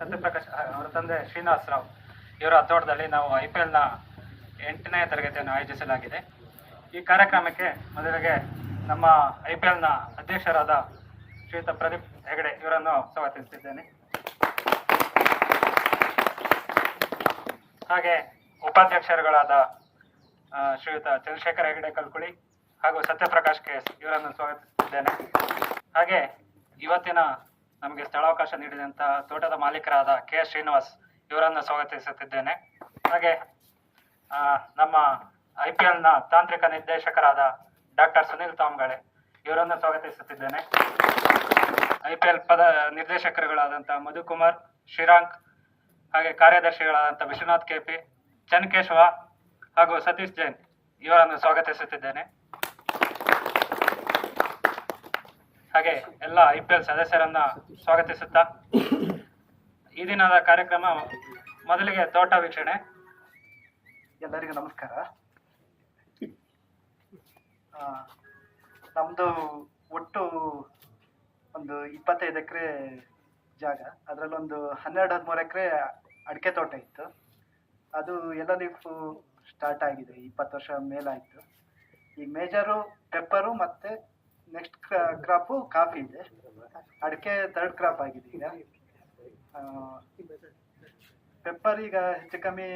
ಸತ್ಯಪ್ರಕಾಶ್ ಅವರ ತಂದೆ ಶ್ರೀನಿವಾಸ್ ರಾವ್, ಇವರ ಹತ್ತೋಟದಲ್ಲಿ ನಾವು ಐ ಪಿ ಎಲ್ನ ಎಂಟನೇ ತರಗತಿಯನ್ನು ಆಯೋಜಿಸಲಾಗಿದೆ. ಈ ಕಾರ್ಯಕ್ರಮಕ್ಕೆ ಮೊದಲಿಗೆ ನಮ್ಮ ಐ ಪಿ ಎಲ್ನ ಅಧ್ಯಕ್ಷರಾದ ಶ್ರೀಯುತ ಪ್ರದೀಪ್ ಹೆಗಡೆ ಇವರನ್ನು ಸ್ವಾಗತಿಸುತ್ತಿದ್ದೇನೆ. ಹಾಗೆ ಉಪಾಧ್ಯಕ್ಷರುಗಳಾದ ಶ್ರೀಯುತ ಚಂದ್ರಶೇಖರ್ ಹೆಗಡೆ ಕಲ್ಕುಳಿ ಹಾಗೂ ಸತ್ಯಪ್ರಕಾಶ್ ಕೆ ಇವರನ್ನು ಸ್ವಾಗತಿಸುತ್ತಿದ್ದೇನೆ. ಹಾಗೆ ಇವತ್ತಿನ ನಮಗೆ ಸ್ಥಳಾವಕಾಶ ನೀಡಿದಂತ ತೋಟದ ಮಾಲೀಕರಾದ ಕೆ ಶ್ರೀನಿವಾಸ್ ಇವರನ್ನು ಸ್ವಾಗತಿಸುತ್ತಿದ್ದೇನೆ. ಹಾಗೆ ನಮ್ಮ ಐ ಪಿ ಎಲ್ನ ತಾಂತ್ರಿಕ ನಿರ್ದೇಶಕರಾದ ಡಾಕ್ಟರ್ ಸುನಿಲ್ ತಾಮ್ಗಳೆ ಇವರನ್ನು ಸ್ವಾಗತಿಸುತ್ತಿದ್ದೇನೆ. ಐ ಪಿ ಎಲ್ ಪದ ನಿರ್ದೇಶಕರುಗಳಾದಂಥ ಮಧುಕುಮಾರ್, ಶ್ರೀರಾಂಕ್, ಹಾಗೆ ಕಾರ್ಯದರ್ಶಿಗಳಾದಂಥ ವಿಶ್ವನಾಥ್ ಕೆಪಿ ಚನ್ಕೇಶವ ಹಾಗೂ ಸತೀಶ್ ಜೈನ್ ಇವರನ್ನು ಸ್ವಾಗತಿಸುತ್ತಿದ್ದೇನೆ. ಹಾಗೆ ಎಲ್ಲ ಐ ಪಿ ಎಲ್ ಸದಸ್ಯರನ್ನ ಸ್ವಾಗತಿಸುತ್ತಾ ಈ ದಿನದ ಕಾರ್ಯಕ್ರಮ ಮೊದಲಿಗೆ ತೋಟ ವೀಕ್ಷಣೆ. ಎಲ್ಲರಿಗೂ ನಮಸ್ಕಾರ. ಆ, ನಮ್ದು ಒಟ್ಟು ಒಂದು ಇಪ್ಪತ್ತೈದು ಎಕರೆ ಜಾಗ. ಅದರಲ್ಲೊಂದು ಹನ್ನೆರಡು ಹದಿಮೂರು ಎಕರೆ ಅಡಿಕೆ ತೋಟ ಇತ್ತು. ಅದು ಎಲ್ಲ ಲೀಫು ಸ್ಟಾರ್ಟ್ ಆಗಿದೆ ಇಪ್ಪತ್ತು ವರ್ಷ ಮೇಲಾಯಿತು. ಈ ಮೇಜರು ಪೆಪ್ಪರು ಮತ್ತು ನೆಕ್ಸ್ಟ್ ಕ್ರಾಪು ಕಾಫಿ ಇದೆ. ಅಡಿಕೆ ಥರ್ಡ್ ಕ್ರಾಪ್ ಆಗಿದೆ ಈಗ. ಪೆಪ್ಪರ್ ಈಗ ಹೆಚ್ಚು ಕಮ್ಮಿ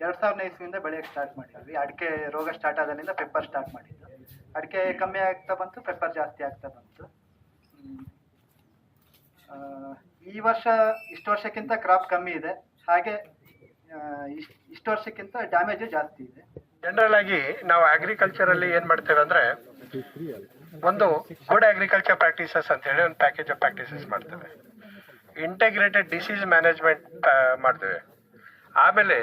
ಎರಡು ಸಾವಿರದ ಇಸ್ವಿಯಿಂದ ಬೆಳೆಯಕ್ಕೆ ಸ್ಟಾರ್ಟ್ ಮಾಡಿದ್ವಿ. ಅಡಿಕೆ ರೋಗ ಸ್ಟಾರ್ಟ್ ಆದಾಗಿಂದ ಪೆಪ್ಪರ್ ಸ್ಟಾರ್ಟ್ ಮಾಡಿದ್ದು. ಅಡಿಕೆ ಕಮ್ಮಿ ಆಗ್ತಾ ಬಂತು ಪೆಪ್ಪರ್ ಜಾಸ್ತಿ ಆಗ್ತಾ ಬಂತು. ಈ ವರ್ಷ ಇಷ್ಟು ವರ್ಷಕ್ಕಿಂತ ಕ್ರಾಪ್ ಕಮ್ಮಿ ಇದೆ. ಹಾಗೆ ಇಷ್ಟ್, ಇಷ್ಟು ವರ್ಷಕ್ಕಿಂತ ಡ್ಯಾಮೇಜು ಜಾಸ್ತಿ ಇದೆ. ಜನರಲ್ ಆಗಿ ನಾವು ಅಗ್ರಿಕಲ್ಚರ್ ಅಲ್ಲಿ ಏನ್ ಮಾಡ್ತೇವೆ ಅಂದ್ರೆ ಒಂದು ಗುಡ್ ಅಗ್ರಿಕಲ್ಚರ್ ಪ್ರಾಕ್ಟೀಸಸ್ ಅಂತ ಹೇಳಿ ಒಂದು ಪ್ಯಾಕೇಜ್ ಆಫ್ ಪ್ರಾಕ್ಟೀಸಸ್ ಮಾಡ್ತೇವೆ. ಇಂಟಿಗ್ರೇಟೆಡ್ ಡಿಸೀಸ್ ಮ್ಯಾನೇಜ್ಮೆಂಟ್ ಮಾಡ್ತೇವೆ. ಆಮೇಲೆ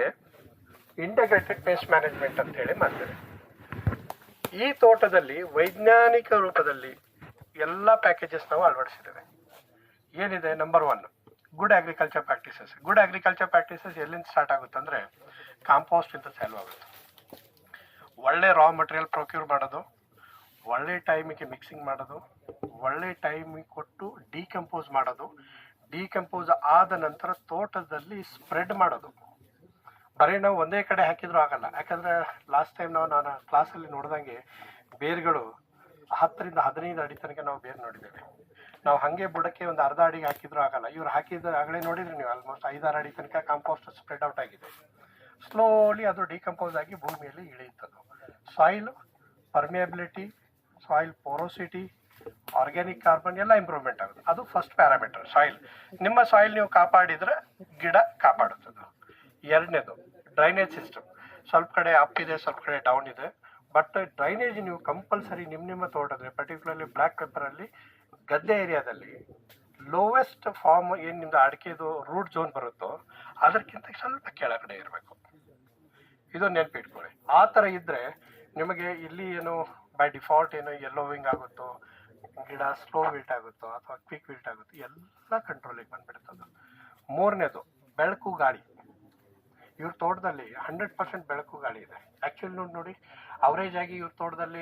ಇಂಟಿಗ್ರೇಟೆಡ್ ಪೇಸ್ಟ್ ಮ್ಯಾನೇಜ್ಮೆಂಟ್ ಅಂತ ಹೇಳಿ ಮಾಡ್ತೇವೆ. ಈ ತೋಟದಲ್ಲಿ ವೈಜ್ಞಾನಿಕ ರೂಪದಲ್ಲಿ ಎಲ್ಲ ಪ್ಯಾಕೇಜಸ್ ನಾವು ಅಳವಡಿಸಿದ್ದೇವೆ. ಏನಿದೆ? Number one good agriculture practices good agriculture practices ಎಲ್ಲಿಂದ ಸ್ಟಾರ್ಟ್ ಆಗುತ್ತೆ ಅಂದರೆ ಕಾಂಪೋಸ್ಟ್ ಇಂದ ಚಾಲು ಆಗುತ್ತೆ. ಒಳ್ಳೆ ರಾ ಮಟೀರಿಯಲ್ ಪ್ರೊಕ್ಯೂರ್ ಮಾಡೋದು ಒಳ್ಳೆ ಟೈಮಿಗೆ ಮಿಕ್ಸಿಂಗ್ ಮಾಡೋದು, ಒಳ್ಳೆ ಟೈಮಿಗೆ ಕೊಟ್ಟು ಡಿಕಂಪೋಸ್ ಮಾಡೋದು ಡಿಕಂಪೋಸ್ ಆದ ನಂತರ ತೋಟದಲ್ಲಿ ಸ್ಪ್ರೆಡ್ ಮಾಡೋದು. ಬರೀ ನಾವು ಒಂದೇ ಕಡೆ ಹಾಕಿದ್ರು ಆಗಲ್ಲ. ಯಾಕಂದ್ರೆ ಲಾಸ್ಟ್ ಟೈಮ್ ನಾವು ನಾನು ಕ್ಲಾಸಲ್ಲಿ ನೋಡ್ದಂಗೆ ಬೇರ್ಗಳು ಹತ್ತರಿಂದ ಹದಿನೈದು ಅಡಿ ತನಕ ನಾವು ಬೇರ್ ನೋಡಿದ್ದೇವೆ. ನಾವು ಹಂಗೆ ಬುಡಕ್ಕೆ ಒಂದು ಅರ್ಧ ಅಡಿಗೆ ಹಾಕಿದ್ರು ಆಗಲ್ಲ. ಇವ್ರು ಹಾಕಿದ ಆಗಲೇ ನೋಡಿದ್ರಿ ನೀವು ಆಲ್ಮೋಸ್ಟ್ ಐದಾರು ಅಡಿ ತನಕ ಕಾಂಪೋಸ್ಟ್ ಸ್ಪ್ರೆಡ್ ಔಟ್ ಆಗಿದೆ. ಸ್ಲೋಲಿ ಅದು ಡಿಕಂಪೋಸ್ ಆಗಿ ಭೂಮಿಯಲ್ಲಿ ಇಳಿಯುತ್ತದೆ soil permeability soil porosity organic carbon ಎಲ್ಲ ಇಂಪ್ರೂವ್ಮೆಂಟ್ ಆಗುತ್ತೆ. ಅದು ಫಸ್ಟ್ ಪ್ಯಾರಾಮೀಟರ್ ಸಾಯಿಲ್ ನಿಮ್ಮ ಸಾಯಿಲ್ ನೀವು ಕಾಪಾಡಿದ್ರೆ ಗಿಡ ಕಾಪಾಡುತ್ತದೆ. ಎರಡನೇದು ಡ್ರೈನೇಜ್ ಸಿಸ್ಟಮ್ ಸ್ವಲ್ಪ ಕಡೆ ಅಪ್ ಇದೆ, ಸ್ವಲ್ಪ ಕಡೆ ಡೌನ್ ಇದೆ. ಬಟ್ ಡ್ರೈನೇಜ್ ನೀವು ಕಂಪಲ್ಸರಿ ನಿಮ್ಮ ನಿಮ್ಮ ತೋಟದಲ್ಲಿ ಪರ್ಟಿಕ್ಯುಲರ್ಲಿ ಬ್ಲ್ಯಾಕ್ ಪೆಪ್ಪರಲ್ಲಿ ಗದ್ದೆ ಏರಿಯಾದಲ್ಲಿ ಲೋವೆಸ್ಟ್ ಫಾರ್ಮ್ ಏನು ನಿಮ್ದು ಅಡಿಕೆದು ರೂಟ್ ಝೋನ್ ಬರುತ್ತೋ, ಅದಕ್ಕಿಂತ ಸ್ವಲ್ಪ ಕೆಳಗಡೆ ಇರಬೇಕು. ಇದು ನೆನಪಿಟ್ಕೊಳ್ಳಿ. ಆ ಥರ ಇದ್ರೆ ನಿಮಗೆ ಇಲ್ಲಿ ಏನು ಬೈ ಡಿಫಾಲ್ಟ್ ಏನು ಎಲ್ಲೋವಿಂಗ್ ಆಗುತ್ತೋ, ಗಿಡ ಸ್ಲೋ ವಿಲ್ಟ್ ಆಗುತ್ತೋ ಅಥವಾ ಕ್ವಿಕ್ ವಿಲ್ಟ್ ಆಗುತ್ತೋ, ಎಲ್ಲ ಕಂಟ್ರೋಲಿಗೆ ಬಂದ್ಬಿಡ್ತದೆ ಮೂರನೇದು, ಬೆಳಕು ಗಾಳಿ. ಇವ್ರ ತೋಟದಲ್ಲಿ ಹಂಡ್ರೆಡ್ ಪರ್ಸೆಂಟ್ ಬೆಳಕು ಗಾಳಿ ಇದೆ. ಆ್ಯಕ್ಚುಲಿ ನೋಡಿ ನೋಡಿ ಅವರೇಜ್ ಆಗಿ ಇವ್ರ ತೋಟದಲ್ಲಿ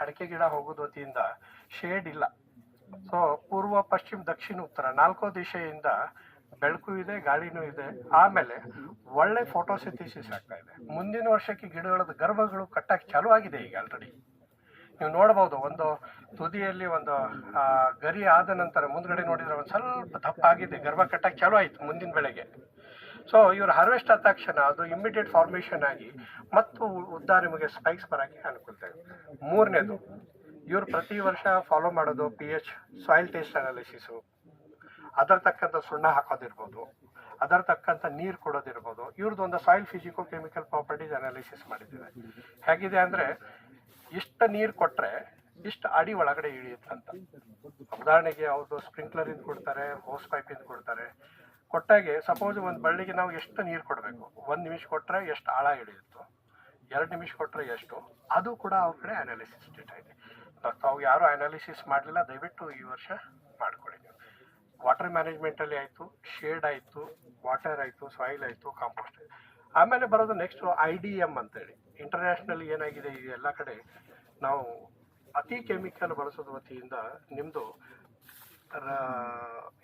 ಅಡಿಕೆ ಗಿಡ ಹೋಗೋದು ವತಿಯಿಂದ ಶೇಡ್ ಇಲ್ಲ. ಸೊ ಪೂರ್ವ, ಪಶ್ಚಿಮ, ದಕ್ಷಿಣ, ಉತ್ತರ ನಾಲ್ಕೋ ದಿಶೆಯಿಂದ ಬೆಳಕು ಇದೆ, ಗಾಳಿನೂ ಇದೆ. ಆಮೇಲೆ ಒಳ್ಳೆ ಫೋಟೋಸಿಥಿಸಿಸ್ ಆಗ್ತಾ ಇದೆ. ಮುಂದಿನ ವರ್ಷಕ್ಕೆ ಗಿಡಗಳದ ಗರ್ಭಗಳು ಕಟ್ಟಕ್ಕೆ ಚಾಲೂ ಆಗಿದೆ ಈಗ ಆಲ್ರೆಡಿ ನೀವು ನೋಡಬಹುದು, ಒಂದು ತುದಿಯಲ್ಲಿ ಒಂದು ಗರಿ ಆದ ನಂತರ ಮುಂದ್ಗಡೆ ನೋಡಿದ್ರೆ ಒಂದು ಸ್ವಲ್ಪ ದಪ್ಪ ಆಗಿದೆ ಗರ್ಭ ಕಟ್ಟಕ್ಕೆ ಚಾಲು ಆಯ್ತು ಮುಂದಿನ ಬೆಳೆಗೆ. ಸೊ ಇವ್ರು ಹಾರ್ವೆಸ್ಟ್ ಆದ ತಕ್ಷಣ ಅದು ಇಮಿಡಿಯೇಟ್ ಫಾರ್ಮೇಷನ್ ಆಗಿ ಮತ್ತು ಉದ್ದ ನಿಮಗೆ ಸ್ಪೈಕ್ಸ್ ಬರೋಕ್ಕೆ ಅನುಕೂಲತೆ ಮೂರನೇದು, ಇವ್ರು ಪ್ರತಿ ವರ್ಷ ಫಾಲೋ ಮಾಡೋದು P H soil test analysis ಅದರ ತಕ್ಕಂಥ ಸುಣ್ಣ ಹಾಕೋದಿರ್ಬೋದು, ಅದರ ತಕ್ಕಂಥ ನೀರು ಕೊಡೋದಿರ್ಬೋದು ಇವ್ರದ್ದು ಒಂದು soil physico chemical properties analysis ಮಾಡಿದ್ದೀವಿ. ಹೇಗಿದೆ ಅಂದರೆ ಇಷ್ಟು ನೀರು ಕೊಟ್ಟರೆ ಇಷ್ಟು ಅಡಿ ಒಳಗಡೆ ಇಳಿಯುತ್ತಂತ ಉದಾಹರಣೆಗೆ ಅವ್ರದ್ದು ಸ್ಪ್ರಿಂಕ್ಲರ್ ಇಂದ ಕೊಡ್ತಾರೆ ಹೋಸ್ ಪೈಪಿಂದ ಕೊಡ್ತಾರೆ. ಕೊಟ್ಟಾಗೆ ಸಪೋಸ್ ಒಂದು ಬಳ್ಳಿಗೆ ನಾವು ಎಷ್ಟು ನೀರು ಕೊಡಬೇಕು? ಒಂದು ನಿಮಿಷ ಕೊಟ್ಟರೆ ಎಷ್ಟು ಆಳ ಇಳಿಯುತ್ತೋ? ಎರಡು ನಿಮಿಷ ಕೊಟ್ಟರೆ ಎಷ್ಟು? ಅದು ಕೂಡ ಅವ್ರ ಕಡೆ ಅನಾಲಿಸಿಸ್ ಡೇಟಾ ಇದೆ ತಾವು ಯಾರು ಅನಾಲಿಸಿಸ್ ಮಾಡಲಿಲ್ಲ, ದಯವಿಟ್ಟು ಈ ವರ್ಷ ಮಾಡ್ಕೊಳ್ಳಿ ನೀವು. ವಾಟರ್ ಮ್ಯಾನೇಜ್ಮೆಂಟಲ್ಲಿ ಆಯಿತು ಶೇಡ್ ಆಯಿತು ವಾಟರ್ ಆಯಿತು ಸಾಯಿಲ್ ಆಯಿತು ಕಾಂಪೋಸ್ಟ್ ಆಮೇಲೆ ಬರೋದು ನೆಕ್ಸ್ಟ್ ಐ ಡಿ ಎಂ ಅಂತೇಳಿ. ಇಂಟರ್ನ್ಯಾಷನಲ್ ಏನಾಗಿದೆ ಈ ಎಲ್ಲ ಕಡೆ, ನಾವು ಅತಿ ಕೆಮಿಕಲ್ ಬಳಸೋದ ವತಿಯಿಂದ ನಿಮ್ಮದು ಇಂಟರ್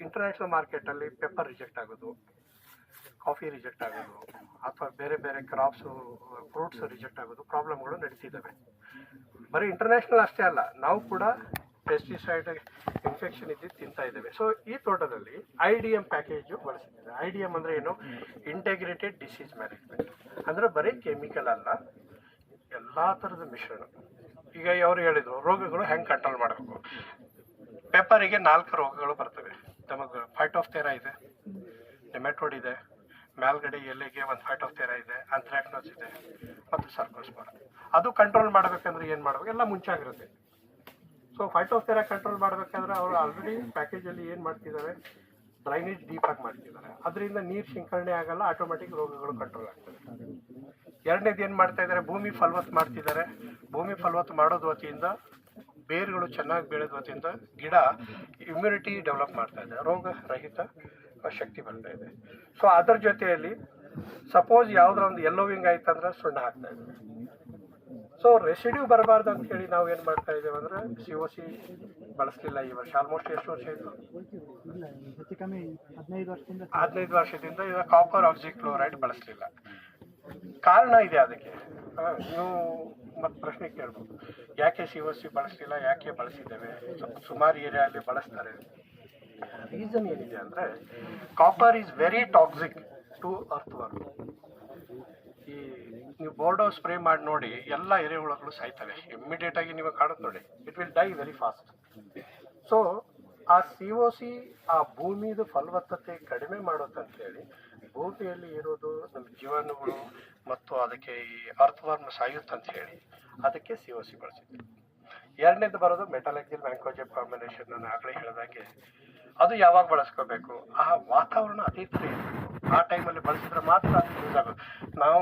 ಇಂಟರ್ನ್ಯಾಷನಲ್ ಮಾರ್ಕೆಟಲ್ಲಿ ಪೆಪ್ಪರ್ ರಿಜೆಕ್ಟ್ ಆಗೋದು ಕಾಫಿ ರಿಜೆಕ್ಟ್ ಆಗೋದು, ಅಥವಾ ಬೇರೆ ಬೇರೆ ಕ್ರಾಪ್ಸು ಫ್ರೂಟ್ಸ್ ರಿಜೆಕ್ಟ್ ಆಗೋದು ಪ್ರಾಬ್ಲಮ್ಗಳು ನಡೀತಿದ್ದಾವೆ ಬರೀ ಇಂಟರ್ನ್ಯಾಷನಲ್ ಅಷ್ಟೇ ಅಲ್ಲ, ನಾವು ಕೂಡ ಪೆಸ್ಟಿಸೈಡ್ ಇನ್ಫೆಕ್ಷನ್ ಇದ್ದು ತಿಂತಾ ಇದ್ದೇವೆ. ಸೊ ಈ ತೋಟದಲ್ಲಿ ಐ ಡಿ ಎಂ ಪ್ಯಾಕೇಜು ಬಳಸಿದ್ದೇವೆ. ಐ ಡಿ ಎಂ ಅಂದರೆ ಏನು? ಇಂಟೆಗ್ರೇಟೆಡ್ ಡಿಸೀಸ್ ಮ್ಯಾನೇಜ್ಮೆಂಟ್ ಅಂದರೆ ಬರೀ ಕೆಮಿಕಲ್ ಅಲ್ಲ ಎಲ್ಲ ಥರದ ಮಿಶ್ರಣ. ಈಗ ಅವ್ರು ಹೇಳಿದ್ರು, ರೋಗಗಳು ಹೆಂಗೆ ಕಂಟ್ರೋಲ್ ಮಾಡಬೇಕು? ಪೆಪ್ಪರಿಗೆ ನಾಲ್ಕು ರೋಗಗಳು ಬರ್ತವೆ. ನಮಗೆ ಫೈಟ್ ಆಫ್ ತೇರ ಇದೆ ನೆಮೆಟೋಡ್ ಇದೆ, ಮೇಲ್ಗಡೆ ಎಲೆಗೆ ಒಂದು ಫೈಟ್ ಆಫ್ ತೇರ ಇದೆ ಅಂಥ್ರಾಕ್ನೋಸ್ ಇದೆ, ಮತ್ತು ಸರ್ಕೋಸ್ಪರ ಅದು ಕಂಟ್ರೋಲ್ ಮಾಡಬೇಕಂದ್ರೆ ಏನು ಮಾಡಬೇಕು? ಎಲ್ಲ ಮುಂಚಾಗಿರುತ್ತೆ. So phytophthora control ಮಾಡಬೇಕಂದ್ರೆ ಅವರು ಆಲ್ರೆಡಿ ಪ್ಯಾಕೇಜಲ್ಲಿ ಏನು ಮಾಡ್ತಿದ್ದಾರೆ? ಡ್ರೈನೇಜ್ ಆಗಿ ಮಾಡ್ತಿದ್ದಾರೆ. ಅದರಿಂದ ನೀರು ಸಿಂಕರಣೆ ಆಗಲ್ಲ ಆಟೋಮೆಟಿಕ್ ರೋಗಗಳು ಕಂಟ್ರೋಲ್ ಆಗ್ತವೆ. ಎರಡನೇದು ಏನು ಮಾಡ್ತಾ ಇದ್ದಾರೆ ಭೂಮಿ ಫಲವತ್ತು ಮಾಡ್ತಿದ್ದಾರೆ ಭೂಮಿ ಫಲವತ್ತು ಮಾಡೋದು ವತಿಯಿಂದ ಬೇರುಗಳು ಚೆನ್ನಾಗಿ ಬೆಳೆದ ವತಿಯಿಂದ ಗಿಡ ಇಮ್ಯುನಿಟಿ ಡೆವಲಪ್ ಮಾಡ್ತಾ ಇದೆ. ರೋಗ ರಹಿತ ಶಕ್ತಿ ಬರ್ತಾ ಇದೆ. ಸೊ ಅದರ ಜೊತೆಯಲ್ಲಿ ಸಪೋಸ್ ಯಾವುದರ ಒಂದು ಎಲ್ಲೋವಿಂಗ್ ಆಯ್ತಂದ್ರೆ ಸುಣ್ಣ ಹಾಕ್ತಾ ಇದೆ. ಸೊ ರೆಸಿಡ್ಯೂ ಬರಬಾರ್ದು ಅಂತ ಹೇಳಿ ನಾವು ಏನು ಮಾಡ್ತಾ ಇದ್ದೇವೆ ಅಂದ್ರೆ ಸಿ ಒ ಸಿ ಬಳಸಲಿಲ್ಲ ಈ ವರ್ಷ. ಆಲ್ಮೋಸ್ಟ್ ಎಷ್ಟು ವರ್ಷ ಆಯಿತು? ಹದಿನೈದು ವರ್ಷದಿಂದ ಹದಿನೈದು ವರ್ಷದಿಂದ ಈಗ ಕಾಪರ್ ಆಕ್ಸಿಕ್ಲೋರೈಡ್ ಬಳಸಲಿಲ್ಲ. ಕಾರಣ ಇದೆ ಅದಕ್ಕೆ. ನೀವು ಮತ್ತೆ ಪ್ರಶ್ನೆ ಕೇಳ್ಬೋದು. ಯಾಕೆ ಸಿ ಒ ಸಿ ಬಳಸಲಿಲ್ಲ, ಯಾಕೆ ಬಳಸಿದ್ದೇವೆ? ಸುಮಾರು ಏರಿಯಾದಲ್ಲಿ ಬಳಸ್ತಾರೆ. ರೀಸನ್ ಏನಿದೆ ಅಂದ್ರೆ copper is very toxic to earthworm ಈ ನೀವು ಬೋರ್ಡೋ ಸ್ಪ್ರೇ ಮಾಡಿ ನೋಡಿ, ಎಲ್ಲ ಎರೆಹುಳಗಳು ಸಾಯ್ತವೆ. ಇಮ್ಮಿಡಿಯೇಟ್ ಆಗಿ ನೀವು ಕಾಣುತ್ತೆ ನೋಡಿ. It will die very fast so ಆ ಸಿ ಒ ಸಿ ಆ ಭೂಮಿದು ಫಲವತ್ತತೆ ಕಡಿಮೆ ಮಾಡೋದಂತ ಹೇಳಿ ಭೂಮಿಯಲ್ಲಿ ಇರೋದು ನಮ್ಮ ಜೀವಾಣುಗಳು ಮತ್ತು ಅದಕ್ಕೆ ಈ ಅರ್ಥವರ್ಮ ಸಾಯುತ್ತಂತ ಹೇಳಿ ಅದಕ್ಕೆ ಸಿ ಒ ಸಿ ಬಳಸಿದ್ವಿ ಎರಡನೇದು ಬರೋದು ಮೆಟಾಲಜಿಕಲ್ ಮ್ಯಾಂಕೋಜೆಬ್ ಕಾಂಬಿನೇಷನ್ ನಾನು ಆಗಲೇ ಹೇಳಿದಾಗೆ, ಅದು ಯಾವಾಗ ಬಳಸ್ಕೋಬೇಕು? ಆ ವಾತಾವರಣ ಇರಬೇಕು ಆ ಟೈಮಲ್ಲಿ ಬಳಸಿದ್ರೆ ಮಾತ್ರ ಅದು ಯೂಸ್ ಆಗೋದು ನಾವು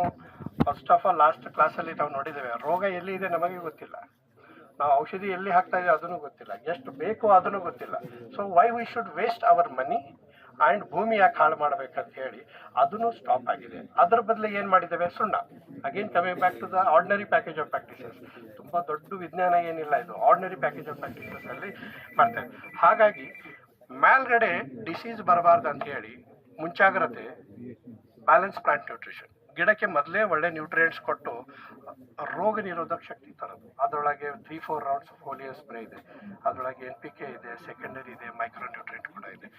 ಫಸ್ಟ್ ಆಫ್ ಆಲ್ ಲಾಸ್ಟ್ ಕ್ಲಾಸಲ್ಲಿ ನಾವು ನೋಡಿದ್ದೇವೆ, ರೋಗ ಎಲ್ಲಿ ಇದೆ ನಮಗೆ ಗೊತ್ತಿಲ್ಲ. ನಾವು ಔಷಧಿ ಎಲ್ಲಿ ಹಾಕ್ತಾ ಇದೀವಿ ಅದನ್ನು ಗೊತ್ತಿಲ್ಲ. ಎಷ್ಟು ಬೇಕು ಅದನ್ನು ಗೊತ್ತಿಲ್ಲ. So why we should waste our money and ಭೂಮಿ ಯಾಕೆ ಹಾಳು ಮಾಡ್ಬೇಕಂತ ಹೇಳಿ ಅದನ್ನು ಸ್ಟಾಪ್ ಆಗಿದೆ. ಅದರ ಬದಲು ಏನು ಮಾಡಿದ್ದೇವೆ? ಸುಣ್ಣ. Again coming back to the ordinary package of practices ತುಂಬ ದೊಡ್ಡ ವಿಜ್ಞಾನ ಏನಿಲ್ಲ ಇದು. ಆರ್ಡಿನರಿ ಪ್ಯಾಕೇಜ್ ಆಫ್ ಪ್ರಾಕ್ಟೀಸಸ್ ಅಲ್ಲಿ ಮಾಡ್ತೇವೆ ಹಾಗಾಗಿ, ಮೇಲ್ಗಡೆ ಡಿಸೀಸ್ ಬರಬಾರ್ದು ಅಂತ ಹೇಳಿ ಮುಂಚಾಗ್ರತೆ ಬ್ಯಾಲೆನ್ಸ್ ಪ್ಲಾಂಟ್ ನ್ಯೂಟ್ರಿಷನ್ ಗಿಡಕ್ಕೆ ಮೊದಲೇ ಒಳ್ಳೆ ನ್ಯೂಟ್ರಿಯೆಂಟ್ಸ್ ಕೊಟ್ಟು, ರೋಗ ನಿರೋಧಕ ಶಕ್ತಿ ತರೋದು. ಅದರೊಳಗೆ three four rounds foliar spray ಇದೆ. ಅದರೊಳಗೆ ಎನ್ ಪಿ ಕೆ ಇದೆ ಸೆಕೆಂಡರಿ ಇದೆ ಮೈಕ್ರೋ ನ್ಯೂಟ್ರಿಯೆಂಟ್ ಕೂಡ ಇದೆ.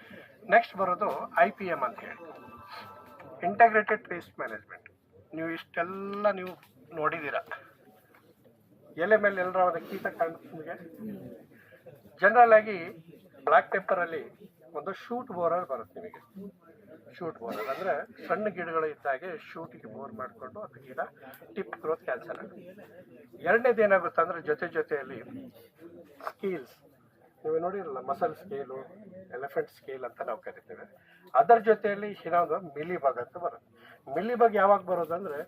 ನೆಕ್ಸ್ಟ್ ಬರೋದು ಐ ಪಿ ಎಂ ಅಂತ ಹೇಳಿ. ಇಂಟಗ್ರೇಟೆಡ್ ಪೇಸ್ಟ್ ಮ್ಯಾನೇಜ್ಮೆಂಟ್ ನೀವು ಇಷ್ಟೆಲ್ಲ ನೀವು ನೋಡಿದ್ದೀರ ಎಲೆ ಮೇಲೆ ಎಲ್ಲರ ಕೀಟ ಕಾಣುತ್ತೆ ನಿಮಗೆ? ಜನರಲ್ ಆಗಿ ಬ್ಲ್ಯಾಕ್ ಪೇಪರಲ್ಲಿ ಒಂದು ಶೂಟ್ ಬೋರರ್ ಬರುತ್ತೆ ನಿಮಗೆ. ಶೂಟ್ ಬೋರರ್ ಅಂದರೆ ಸಣ್ಣ ಗಿಡಗಳು ಇದ್ದಾಗೆ ಶೂಟಿಗೆ ಬೋರ್ ಮಾಡಿಕೊಂಡು ಅದು ಗಿಡ ಟಿಪ್ ಗ್ರೋತ್ ಕ್ಯಾನ್ಸರ್ ಆಗುತ್ತೆ. ಎರಡನೇದು ಏನಾಗುತ್ತೆ ಅಂದ್ರೆ ಜೊತೆ ಜೊತೆಯಲ್ಲಿ ಸ್ಕೇಲ್ಸ್ ನೀವು ನೋಡಿರಲ್ಲ ಮಸಲ್ ಸ್ಕೇಲು ಎಲಿಫೆಂಟ್ ಸ್ಕೇಲ್ ಅಂತ ನಾವು ಕರಿತೇವೆ. ಅದರ ಜೊತೆಯಲ್ಲಿ ಇನ್ನೊಂದು ಮಿಲಿ ಬಗ್ ಅಂತ ಬರುತ್ತೆ. ಮಿಲಿ ಬಗ್ ಯಾವಾಗ ಬರೋದಂದ್ರೆ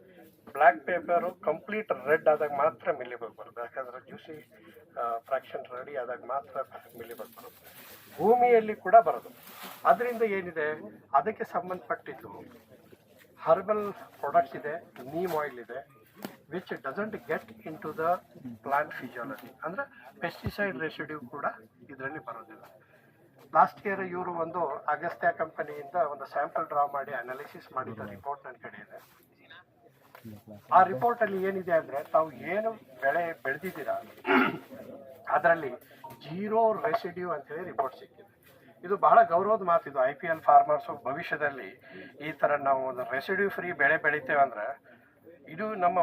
ಬ್ಲ್ಯಾಕ್ ಪೇಪರು ಕಂಪ್ಲೀಟ್ ರೆಡ್ ಆದಾಗ ಮಾತ್ರ ಮಿಲ್ಲಿ ಬಗ್ ಬರುತ್ತೆ. ಯಾಕಂದ್ರೆ ಜ್ಯೂಸಿ ಫ್ರಾಕ್ಷನ್ ರೆಡಿ ಆದಾಗ ಮಾತ್ರ ಮಿಲ್ಲಿ ಬಗ್ ಬರುತ್ತೆ. ಭೂಮಿಯಲ್ಲಿ ಕೂಡ ಬರೋದು. ಅದರಿಂದ ಏನಿದೆ? ಅದಕ್ಕೆ ಸಂಬಂಧಪಟ್ಟಿದ್ದು ಹರ್ಬಲ್ ಪ್ರಾಡಕ್ಟ್ಸ್ ಇದೆ ನೀಮ್ ಆಯಿಲ್ ಇದೆ which doesn't get into the plant physiology ಅಂದ್ರೆ ಪೆಸ್ಟಿಸೈಡ್ ರೆಸಿಡ್ಯೂ ಕೂಡ ಇದರಲ್ಲಿ ಬರೋದಿಲ್ಲ. ಲಾಸ್ಟ್ ಇಯರ್ ಇವರು ಒಂದು ಅಗಸ್ತ್ಯ ಕಂಪನಿಯಿಂದ ಒಂದು ಸ್ಯಾಂಪಲ್ ಡ್ರಾ ಮಾಡಿ ಅನಾಲಿಸಿಸ್ ಮಾಡಿದ ರಿಪೋರ್ಟ್ ನನ್ನ ಕಡೆ ಇದೆ ಆ ರಿಪೋರ್ಟ್ ಅಲ್ಲಿ ಏನಿದೆ ಅಂದ್ರೆ ತಾವು ಏನು ಬೆಳೆ ಬೆಳೆದಿದ್ದೀರಾ? ಅದರಲ್ಲಿ ಜೀರೋ ರೆಸಿಡ್ಯೂ ಅಂತ ಹೇಳಿ ರಿಪೋರ್ಟ್ ಸಿಕ್ಕಿದೆ. ಇದು ಬಹಳ ಗೌರವದ ಮಾತಿದು ಐ ಪಿ ಎಲ್ ಫಾರ್ಮರ್ಸ್ ಭವಿಷ್ಯದಲ್ಲಿ ಈ ತರ ನಾವು ಒಂದು ರೆಸಿಡ್ಯೂ ಫ್ರೀ ಬೆಳೆ ಬೆಳಿತೇವೆ ಅಂದ್ರೆ ಇದು ನಮ್ಮ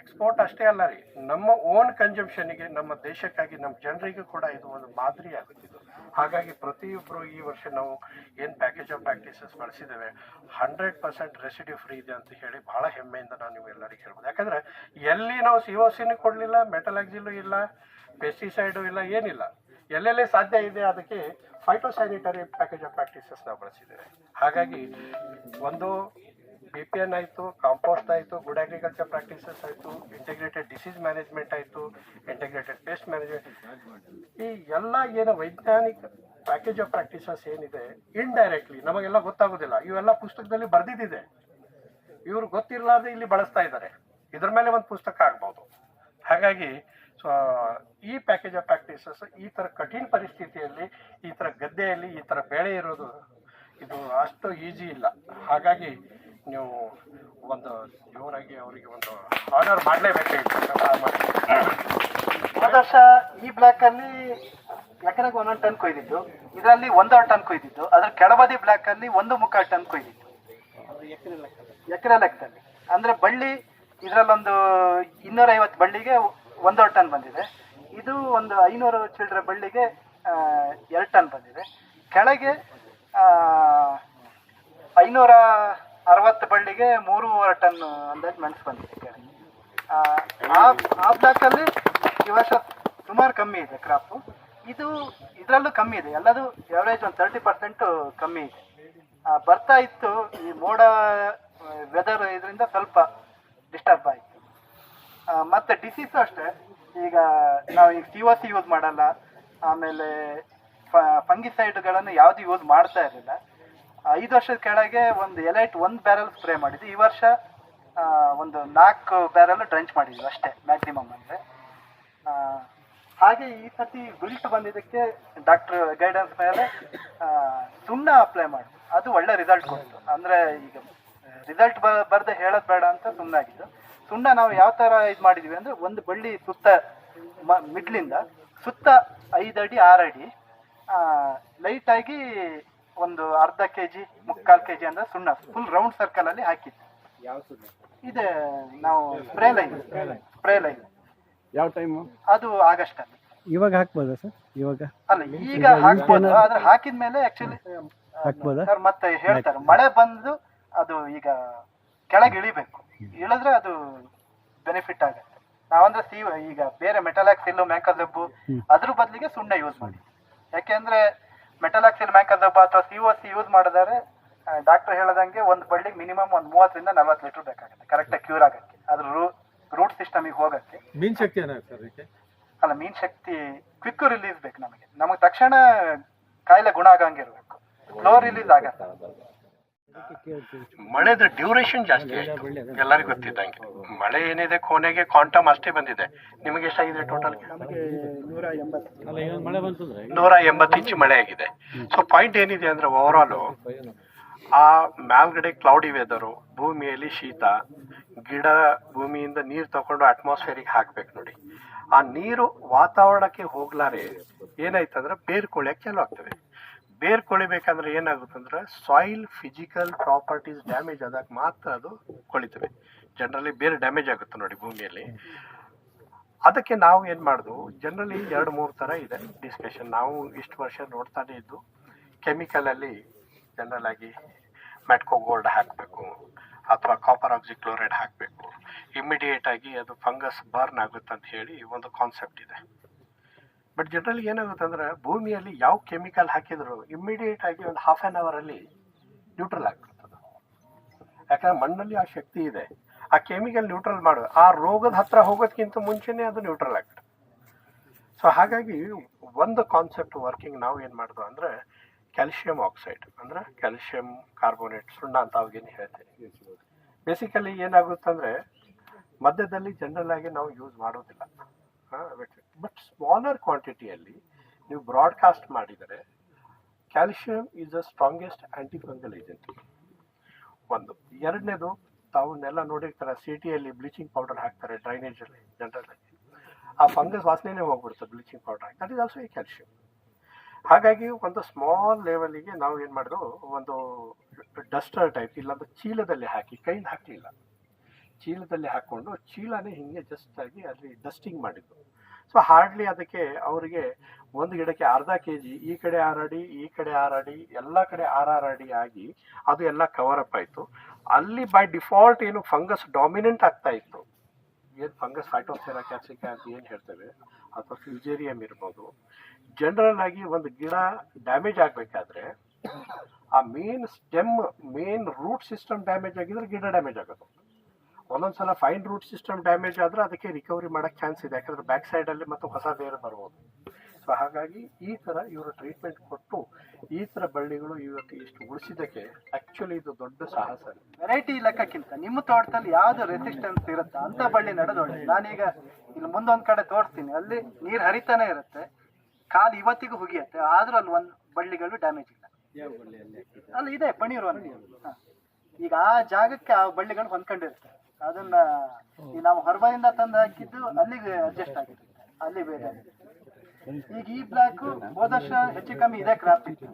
ಎಕ್ಸ್ಪೋರ್ಟ್ ಅಷ್ಟೇ ಅಲ್ಲ ರೀ. ನಮ್ಮ ಓನ್ ಕನ್ಸಂಪ್ಷನ್ಗೆ ನಮ್ಮ ದೇಶಕ್ಕಾಗಿ, ನಮ್ಮ ಜನರಿಗೂ ಕೂಡ ಇದು ಒಂದು ಮಾದರಿ ಆಗುತ್ತಿದ್ದು ಹಾಗಾಗಿ ಪ್ರತಿಯೊಬ್ಬರು ಈ ವರ್ಷ ನಾವು ಏನು ಪ್ಯಾಕೇಜ್ ಆಫ್ ಪ್ರಾಕ್ಟೀಸಸ್ ಬಳಸಿದ್ದೇವೆ ಹಂಡ್ರೆಡ್ ಪರ್ಸೆಂಟ್ ರೆಸಿಡ್ಯೂ ಫ್ರೀ ಇದೆ ಅಂತ ಹೇಳಿ ಬಹಳ ಹೆಮ್ಮೆಯಿಂದ ನಾನು ಎಲ್ಲರಿಗೂ ಹೇಳ್ಬೋದು. ಯಾಕಂದ್ರೆ ಎಲ್ಲಿ ನಾವು ಸಿ ಒ ಸಿನೂ ಕೊಡಲಿಲ್ಲ ಮೆಟಲಾಕ್ಸಿಲು ಇಲ್ಲ ಪೆಸ್ಟಿಸೈಡು ಇಲ್ಲ, ಏನಿಲ್ಲ. ಎಲ್ಲೆಲ್ಲಿ ಸಾಧ್ಯ ಇದೆ ಅದಕ್ಕೆ ಫೈಟೋಸ್ಯಾನಿಟರಿ ಪ್ಯಾಕೇಜ್ ಆಫ್ ಪ್ರಾಕ್ಟೀಸಸ್ ನಾವು ಬಳಸಿದ್ದೇವೆ. ಹಾಗಾಗಿ ಒಂದು ಬಿ ಪಿ ಎನ್ ಆಯಿತು ಕಾಂಪೋಸ್ಟ್ ಆಯಿತು ಗುಡ್ ಅಗ್ರಿಕಲ್ಚರ್ ಪ್ರಾಕ್ಟೀಸಸ್ ಆಯಿತು ಇಂಟಿಗ್ರೇಟೆಡ್ ಡಿಸೀಸ್ ಮ್ಯಾನೇಜ್ಮೆಂಟ್ ಆಯಿತು ಇಂಟಿಗ್ರೇಟೆಡ್ ಪೇಸ್ಟ್ ಮ್ಯಾನೇಜ್ಮೆಂಟ್ ಈ ಎಲ್ಲ ಏನು ವೈಜ್ಞಾನಿಕ ಪ್ಯಾಕೇಜ್ ಆಫ್ ಪ್ರಾಕ್ಟೀಸಸ್ ಏನಿದೆ ಇನ್ಡೈರೆಕ್ಟ್ಲಿ ನಮಗೆಲ್ಲ ಗೊತ್ತಾಗೋದಿಲ್ಲ. ಇವೆಲ್ಲ ಪುಸ್ತಕದಲ್ಲಿ ಬರೆದಿದ್ದಿದೆ. ಇವರು ಗೊತ್ತಿರಲಾರ್ದೆ ಇಲ್ಲಿ ಬಳಸ್ತಾ ಇದ್ದಾರೆ. ಇದ್ರ ಮೇಲೆ ಒಂದು ಪುಸ್ತಕ ಆಗ್ಬೋದು. ಹಾಗಾಗಿ, ಸೊ, ಈ ಪ್ಯಾಕೇಜ್ ಆಫ್ ಪ್ರಾಕ್ಟೀಸಸ್ ಈ ಥರ ಕಠಿಣ ಪರಿಸ್ಥಿತಿಯಲ್ಲಿ, ಈ ಥರ ಗದ್ದೆಯಲ್ಲಿ, ಈ ಥರ ಬೆಳೆ ಇರೋದು, ಇದು ಅಷ್ಟು ಈಜಿ ಇಲ್ಲ. ಹಾಗಾಗಿ ನೀವು ಒಂದು ಜೋರಾಗಿ ಅವರಿಗೆ ಒಂದು ಆನರ್ ಹೋದ ವರ್ಷ ಈ ಬ್ಲಾಕ್ ಅಲ್ಲಿ ಎಕರೆಗೆ ಒಂದೊಂದು ಟನ್ ಕೊಯ್ದಿದ್ದು ಇದರಲ್ಲಿ ಒಂದೂವರೆ ಟನ್ ಕೊಯ್ದಿದ್ದು ಅದ್ರ ಕೆಳಬದಿ ಬ್ಲಾಕ್ ಅಲ್ಲಿ ಒಂದು ಮುಕ್ಕಾಲು ಟನ್ ಕೊಯ್ದಿದ್ದು. ಎಕರೆ ಲೆಕ್ಕದಲ್ಲಿ. ಅಂದ್ರೆ ಬಳ್ಳಿ ಇದರಲ್ಲೊಂದು ಇನ್ನೂರ ಐವತ್ತು ಬಳ್ಳಿಗೆ ಒಂದೂವರೆ ಟನ್ ಬಂದಿದೆ. ಇದು ಒಂದು ಐನೂರು ಚಿಲ್ಡ್ರ ಬಳ್ಳಿಗೆ ಎರಡು ಟನ್ ಬಂದಿದೆ. ಕೆಳಗೆ ಐನೂರ ಅರವತ್ತು ಬಳ್ಳಿಗೆ ಮೂರುವರೆ ಟನ್ ಅಂದಾಜು ಮೆಣಸು ಬಂದಿದೆ ಆ, ಬ್ಲಾಕಲ್ಲಿ ಈ ವರ್ಷ ಸುಮಾರು ಕಮ್ಮಿ ಇದೆ ಕ್ರಾಪು. ಇದು ಇದರಲ್ಲೂ ಕಮ್ಮಿ ಇದೆ. ಎಲ್ಲದು ಎವರೇಜ್ ಒಂದು ತರ್ಟಿ ಪರ್ಸೆಂಟು ಕಮ್ಮಿ ಇದೆ. ಬರ್ತಾ ಇತ್ತು. ಈ ಮೋಡ ವೆದರ್ ಇದರಿಂದ ಸ್ವಲ್ಪ ಡಿಸ್ಟರ್ಬ್ ಆಯಿತು. ಮತ್ತು ಡಿಸೀಸು ಅಷ್ಟೇ. ಈಗ ನಾವು ಈಗ ಸಿ ಒ ಸಿ ಯೂಸ್ ಮಾಡಲ್ಲ. ಆಮೇಲೆ ಫಂಗಿಸೈಡ್ಗಳನ್ನು ಯಾವುದು ಯೂಸ್ ಮಾಡ್ತಾ ಇರಲಿಲ್ಲ. ಐದು ವರ್ಷದ ಕೆಳಗೆ ಒಂದು ಎಲೈಟ್ ಒಂದು ಬ್ಯಾರಲ್ ಸ್ಪ್ರೇ ಮಾಡಿದ್ವಿ. ಈ ವರ್ಷ ಒಂದು ನಾಲ್ಕು ಬ್ಯಾರಲ್ ಡ್ರಂಚ್ ಮಾಡಿದ್ವಿ ಅಷ್ಟೇ ಮ್ಯಾಕ್ಸಿಮಮ್ ಅಂದರೆ. ಹಾಗೆ ಈ ಸತಿ ವಿಲ್ಟ್ ಬಂದಿದ್ದಕ್ಕೆ ಡಾಕ್ಟರ್ ಗೈಡೆನ್ಸ್ ಮೇಲೆ ಸುಣ್ಣ ಅಪ್ಲೈ ಮಾಡಿ ಅದು ಒಳ್ಳೆ ರಿಸಲ್ಟ್ ಕೊಡ್ತು. ಅಂದರೆ ಈಗ ರಿಸಲ್ಟ್ ಬರ್ದೆ ಹೇಳೋದು ಬೇಡ ಅಂತ ಸುಣ್ಣಾಗಿದ್ದು ಸುಣ್ಣ ನಾವು ಯಾವ ಥರ ಇದು ಮಾಡಿದ್ವಿ ಅಂದರೆ ಒಂದು ಬಳ್ಳಿ ಸುತ್ತ ಮಿಡ್ಲಿಂದ ಸುತ್ತ ಐದು ಅಡಿ, ಆರು ಅಡಿ ಲೈಟಾಗಿ ಒಂದು ಅರ್ಧ ಕೆ ಜಿ ಮುಕ್ಕಾಲು ಕೆ ಜಿ ಅಂದ್ರೆ ಸುಣ್ಣ ಫುಲ್ ರೌಂಡ್ ಸರ್ಕಲ್ ಅಲ್ಲಿ ಯಾವ ಸುಣ್ಣ? ಇದೆ ನಾವು ಸ್ಪ್ರೇ ಲೈನ್ ಸ್ಪ್ರೇ ಲೈನ್ ಯಾವ ಟೈಮ್ ಅದು ಆಗಸ್ಟ್ ಅಲ್ಲಿ. ಇವಾಗ ಹಾಕ್ಬೋದಾ ಸರ್? ಇವಾಗ? ಅಲ್ಲ ಈಗ ಹಾಕ್ಬೋದು ಆದ್ರೆ ಹಾಕಿದ ಮೇಲೆ ಆಕ್ಚುಲಿ ಹಾಕ್ಬೋದಾ? ಸರ್ ಮತ್ತೆ ಹೇಳ್ತಾರೆ. ಮಳೆ ಬಂದು ಅದು ಈಗ ಕೆಳಗೆ ಇಳಿಬೇಕು. ಇಳಿದ್ರೆ ಅದು ಬೆನಿಫಿಟ್ ಆಗುತ್ತೆ. ನಾವಂದ್ರೆ ಸಿ ಈಗ ಬೇರೆ ಮೆಟಲ್ ಆಕ್ಸಿಲ್ ಮ್ಯಾಕಲ್ ಅದ್ರ ಬದಲಿಗೆ ಸುಣ್ಣ ಯೂಸ್ ಮಾಡಿ. ಯಾಕೆಂದ್ರೆ ಮೆಟಲಾಕ್ಸಿಲ್ ಮ್ಯಾಂಕದಬ್ಬು ಅಥವಾ ಸಿ ಓ ಸಿ ಯೂಸ್ ಮಾಡಿದರೆ ಡಾಕ್ಟರ್ ಹೇಳದಂಗೆ ಒಂದು ಬಳ್ಳಿಗೆ ಮಿನಿಮಮ್ ಒಂದು ಮೂವತ್ತರಿಂದ ನಲ್ವತ್ತು ಲೀಟರ್ ಬೇಕಾಗುತ್ತೆ. ಕರೆಕ್ಟಾಗಿ ಕ್ಯೂರ್ ಆಗಕ್ಕೆ. ಅದ್ರ ರೂಟ್ ಸಿಸ್ಟಮಿಗೆ ಹೋಗಕ್ಕೆ. ಮೀನ್ ಶಕ್ತಿ ಅಲ್ಲ ಮೀನ್ ಶಕ್ತಿ ಕ್ವಿಕ್ ರಿಲೀಸ್ ಬೇಕು ನಮಗೆ. ನಮಗೆ ತಕ್ಷಣ ಕಾಯಿಲೆ ಗುಣ ಆಗಂಗಿರ್ಬೇಕು ಸ್ಲೋ ರಿಲೀಸ್ ಆಗಲ್ಲ. ಮಳೆದ ಡ್ಯೂರೇಷನ್ ಜಾಸ್ತಿ ಆಯ್ತು. ಎಲ್ಲರಿಗೂ ಗೊತ್ತಿದ್ದಂಗೆ ಮಳೆ ಏನಿದೆ ಕೋಣೆಗೆ ಕ್ವಾಂಟಮ್ ಅಷ್ಟೇ ಬಂದಿದೆ. ನಿಮಗೆ ಎಷ್ಟಾಗಿದೆ ಟೋಟಲ್ ನೂರ ಎಂಬತ್ತು. ಇಂಚು ಮಳೆ ಆಗಿದೆ. ಸೊ ಪಾಯಿಂಟ್ ಏನಿದೆ ಅಂದ್ರೆ ಆಲ್ ಆ ಮ್ಯಾಲ್ಗಡೆ ಕ್ಲೌಡಿ ವೆದರು ಭೂಮಿಯಲ್ಲಿ ಶೀತ ಗಿಡ ಭೂಮಿಯಿಂದ ನೀರು ತಗೊಂಡು ಅಟ್ಮಾಸ್ಫಿಯರಿಗೆ ಹಾಕ್ಬೇಕು ನೋಡಿ. ಆ ನೀರು ವಾತಾವರಣಕ್ಕೆ ಹೋಗ್ಲಾರೆ ಏನಾಯ್ತಂದ್ರೆ ಬೇರ್ಕೊಳ್ಳಕ್ಕೆ ಚಾಲು ಆಗ್ತದೆ ಬೇರ್ ಕೊಳಿಬೇಕಂದ್ರೆ ಏನಾಗುತ್ತಂದ್ರೆ ಸಾಯಿಲ್ ಫಿಸಿಕಲ್ ಪ್ರಾಪರ್ಟೀಸ್ ಡ್ಯಾಮೇಜ್ ಆದಾಗ ಮಾತ್ರ ಅದು ಕೊಳಿತವೆ. ಜನರಲಿ ಬೇರೆ ಡ್ಯಾಮೇಜ್ ಆಗುತ್ತೆ ನೋಡಿ ಭೂಮಿಯಲ್ಲಿ. ಅದಕ್ಕೆ ನಾವು ಏನು ಮಾಡುದು? ಜನರಲಿ ಎರಡು, ಮೂರು ತರ ಇದೆ ಡಿಸ್ಕಷನ್ ನಾವು ಇಷ್ಟು ವರ್ಷ ನೋಡ್ತಾನೆ ಇದ್ದು ಕೆಮಿಕಲ್ ಅಲ್ಲಿ ಜನರಲ್ ಆಗಿ ಮೆಟ್ಕೋ ಗೋಲ್ಡ್ ಹಾಕಬೇಕು, ಅಥವಾ ಕಾಪರ್ ಆಕ್ಸಿಕ್ಲೋರೈಡ್ ಹಾಕಬೇಕು. ಇಮಿಡಿಯೇಟ್ ಆಗಿ ಅದು ಫಂಗಸ್ ಬರ್ನ್ ಆಗುತ್ತೆ ಅಂತ ಹೇಳಿ ಒಂದು ಕಾನ್ಸೆಪ್ಟ್ ಇದೆ. ಬಟ್ ಜನರಲಿ ಏನಾಗುತ್ತೆ ಅಂದ್ರೆ ಭೂಮಿಯಲ್ಲಿ ಯಾವ ಕೆಮಿಕಲ್ ಹಾಕಿದ್ರು ಇಮಿಡಿಯೇಟ್ ಆಗಿ ಒಂದು ಹಾಫ್ ಆನ್ ಅವರ್ ಅಲ್ಲಿ ನ್ಯೂಟ್ರಲ್ ಆಗ್ಬಿಡ್ತದೆ. ಯಾಕಂದ್ರೆ ಮಣ್ಣಲ್ಲಿ ಆ ಶಕ್ತಿ ಇದೆ. ಆ ಕೆಮಿಕಲ್ ನ್ಯೂಟ್ರಲ್ ಮಾಡು, ಆ ರೋಗದ ಹತ್ರ ಹೋಗೋದಕ್ಕಿಂತ ಮುಂಚೆನೆ ಅದು ನ್ಯೂಟ್ರಲ್ ಆಗ್ತದೆ ಸೊ ಹಾಗಾಗಿ ಒಂದು ಕಾನ್ಸೆಪ್ಟ್ ವರ್ಕಿಂಗ್ ನಾವು ಏನು ಮಾಡಿದ್ವು ಅಂದ್ರೆ ಕ್ಯಾಲ್ಸಿಯಂ ಆಕ್ಸೈಡ್ ಅಂದ್ರೆ ಕ್ಯಾಲ್ಸಿಯಂ ಕಾರ್ಬೋನೇಟ್ ಸುಣ್ಣ ಅಂತ ಅವಾಗೇನು ಹೇಳ್ತೇವೆ ಬೇಸಿಕಲಿ ಏನಾಗುತ್ತೆ ಅಂದ್ರೆ ಮಧ್ಯದಲ್ಲಿ ಜನರಲ್ ಆಗಿ ನಾವು ಯೂಸ್ ಮಾಡೋದಿಲ್ಲ. ಬಟ್ ಸ್ಮಾಲರ್ ಕ್ವಾಂಟಿಟಿಯಲ್ಲಿ ನೀವು ಬ್ರಾಡ್ಕಾಸ್ಟ್ ಮಾಡಿದರೆ calcium is the strongest antifungal agent ಒಂದು. ಎರಡನೇದು, ತಾವನ್ನೆಲ್ಲ ನೋಡಿರ್ತಾರೆ ಸಿಟಿಯಲ್ಲಿ ಬ್ಲೀಚಿಂಗ್ ಪೌಡರ್ ಹಾಕ್ತಾರೆ ಡ್ರೈನೇಜ್ ಅಲ್ಲಿ ಜನರಲ್ ಆಗಿ ಆ ಫಂಗಸ್ ವಾಸನೆನೇ ಹೋಗ್ಬಿಡುತ್ತೆ bleaching powder hockey that is also a calcium ಹಾಗಾಗಿ ಒಂದು ಸ್ಮಾಲ್ ಲೆವೆಲಿಗೆ ನಾವು ಏನು ಮಾಡಿದ್ರು ಒಂದು ಡಸ್ಟರ್ ಟೈಪ್ ಇಲ್ಲಾಂದ್ರೆ ಚೀಲದಲ್ಲಿ ಹಾಕಿ ಕೈಲಿ ಹಾಕಲಿಲ್ಲ. ಚೀಲದಲ್ಲಿ ಹಾಕ್ಕೊಂಡು ಚೀಲನೇ ಹಿಂಗೆ ಜಸ್ಟ್ ಆಗಿ ಅಲ್ಲಿ ಡಸ್ಟಿಂಗ್ ಮಾಡಿದ್ದು. ಸೊ ಹಾರ್ಡ್ಲಿ ಅದಕ್ಕೆ ಅವರಿಗೆ ಒಂದು ಗಿಡಕ್ಕೆ ಅರ್ಧ ಕೆ ಜಿ ಈ ಕಡೆ ಆರ್ ಅಡಿ ಈ ಕಡೆ ಆರ್ ಅಡಿ ಎಲ್ಲ ಕಡೆ ಆರ್ ಆರ್ ಅಡಿ ಆಗಿ ಅದು ಎಲ್ಲ ಕವರ್ ಅಪ್ ಆಯಿತು. ಅಲ್ಲಿ ಬೈ ಡಿಫಾಲ್ಟ್ ಏನು ಫಂಗಸ್ ಡಾಮಿನೆಂಟ್ ಆಗ್ತಾ ಇತ್ತು. ಏನು ಫಂಗಸ್ ಫೈಟೋಸೆರಾ ಕ್ಯಾಸಿಕ ಅಂತ ಏನು ಹೇಳ್ತೇವೆ, ಅಥವಾ ಫ್ಯೂಜೇರಿಯಂ ಇರ್ಬೋದು. ಜನರಲ್ ಆಗಿ ಒಂದು ಗಿಡ ಡ್ಯಾಮೇಜ್ ಆಗಬೇಕಾದ್ರೆ ಆ main stem main root system damage ಆಗಿದ್ರೆ ಗಿಡ ಡ್ಯಾಮೇಜ್ ಆಗೋದು. ಒಂದೊಂದ್ಸಲ ಫೈನ್ ರೂಟ್ ಸಿಸ್ಟಮ್ ಡ್ಯಾಮೇಜ್ ಆದ್ರೆ ಅದಕ್ಕೆ ರಿಕವರಿ ಮಾಡಕ್ ಚಾನ್ಸ್ ಇದೆ. ಯಾಕಂದ್ರೆ ಬ್ಯಾಕ್ ಸೈಡ್ ಅಲ್ಲಿ ಮತ್ತೆ ಹೊಸ ಬೇರೆ ಬರ್ಬೋದು. ಸೊ ಹಾಗಾಗಿ ಈ ತರ ಇವರು ಟ್ರೀಟ್ಮೆಂಟ್ ಕೊಟ್ಟು ಈ ತರ ಬಳ್ಳಿಗಳು ಇವತ್ತು ಇಷ್ಟು ಉಳಿಸಿದಕ್ಕೆ ಆಕ್ಚುಲಿ ಇದು ದೊಡ್ಡ ಸಾಹಸ ವೆರೈಟಿ ಲೆಕ್ಕಕ್ಕಿಂತ ನಿಮ್ಮ ತೋಟದಲ್ಲಿ ಯಾವ್ದು ರೆಸಿಸ್ಟೆನ್ಸ್ ಇರುತ್ತೆ ಅಂತ ಬಳ್ಳಿ ನಡೆದು ಒಳ್ಳೆ ನಾನೀಗ ಇಲ್ಲಿ ಮುಂದೊಂದು ಕಡೆ ತೋರಿಸ್ತೀನಿ. ಅಲ್ಲಿ ನೀರು ಹರಿತಾನೆ ಇರುತ್ತೆ. ಕಾಲು ಇವತ್ತಿಗೂ ಹುಗಿಯತ್ತೆ. ಆದ್ರೂ ಅಲ್ಲಿ ಒಂದು ಬಳ್ಳಿಗಳು ಡ್ಯಾಮೇಜ್ ಇಲ್ಲ. ಅಲ್ಲಿ ಇದೆ ಪಣೀರು ಅಂತ ಈಗ ಆ ಜಾಗಕ್ಕೆ ಆ ಬಳ್ಳಿಗಳು ಹೊಂದ್ಕೊಂಡಿರುತ್ತೆ ಅದನ್ನ ಈ ನಾವು ಹೊರಬಾಯಿಂದ ತಂದು ಹಾಕಿದ್ದು ಅಲ್ಲಿಗೆ ಅಡ್ಜಸ್ಟ್ ಆಗಿದೆ. ಅಲ್ಲಿ ಬೇರೆ ಈಗ ಈ ಬ್ಲಾಕ್ ಹೋದ ವರ್ಷ ಹೆಚ್ಚು ಕಮ್ಮಿ ಇದೆ ಕ್ರಾಪ್ ಇತ್ತು.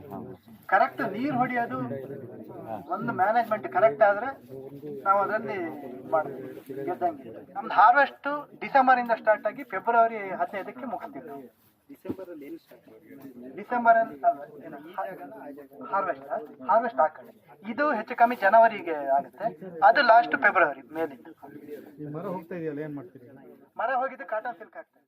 ಕರೆಕ್ಟ್ ನೀರು ಹೊಡಿಯೋದು ಒಂದು ಮ್ಯಾನೇಜ್ಮೆಂಟ್ ಕರೆಕ್ಟ್ ಆದ್ರೆ ನಾವು ಅದರಲ್ಲಿ ಮಾಡ್ತೀವಿ ನಮ್ದು ಹಾರ್ವೆಸ್ಟ್ ಡಿಸೆಂಬರ್ ಇಂದ ಸ್ಟಾರ್ಟ್ ಆಗಿ ಫೆಬ್ರವರಿ ಹದಿನೈದಕ್ಕೆ ಮುಗಿಸ್ತೀವಿ ಡಿಸೆಂಬರ್ ಹಾರ್ವೆಸ್ಟ್ ಹಾರ್ವೆಸ್ಟ್ ಆ? ಕಡೆ ಇದು ಹೆಚ್ಚು ಕಮ್ಮಿ ಜನವರಿಗೆ ಆಗುತ್ತೆ. ಅದು ಲಾಸ್ಟ್ ಫೆಬ್ರವರಿ ಮೇಲಿಂದ. ಮರ ಹೋಗ್ತಾ ಇದೆಯಲ್ಲ ಏನು ಮಾಡ್ತೀರಿ? ಮರ ಹೋಗಿದ್ದು ಕಾಟನ್ ಸಿಲ್ಕ್ ಆಗ್ತದೆ